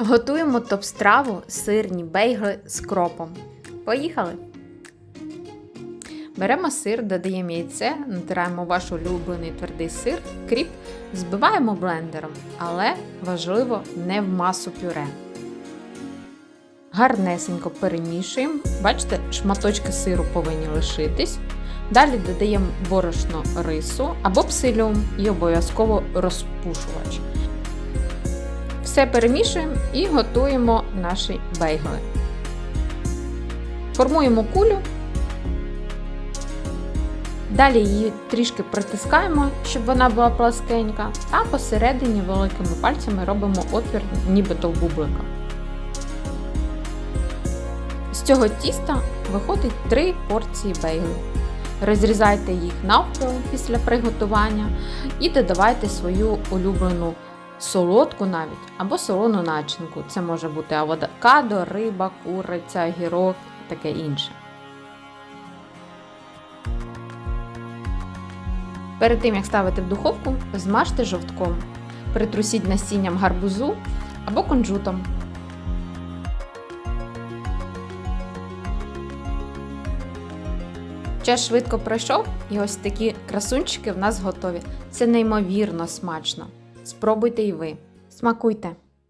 Готуємо топ-страву сирні бейгли з кропом. Поїхали! Беремо сир, додаємо яйце, натираємо ваш улюблений твердий сир, кріп, збиваємо блендером, але важливо не в масу пюре. Гарнесенько перемішуємо. Бачите, шматочки сиру повинні лишитись. Далі додаємо борошно рису або псиліум і обов'язково розпушувач. Все перемішуємо і готуємо наші бейгли. Формуємо кулю. Далі її трішки притискаємо, щоб вона була пласкенька, а посередині великими пальцями робимо отвір нібито бублика. З цього тіста виходить 3 порції бейглів. Розрізайте їх навпіл після приготування і додавайте свою улюблену солодку навіть або солону начинку. Це може бути авокадо, риба, куриця, гірок і таке інше. Перед тим як ставити в духовку, змажте жовтком. Притрусіть насінням гарбузу або кунжутом. Час швидко пройшов, і ось такі красунчики в нас готові. Це неймовірно смачно. Спробуйте і ви. Смакуйте!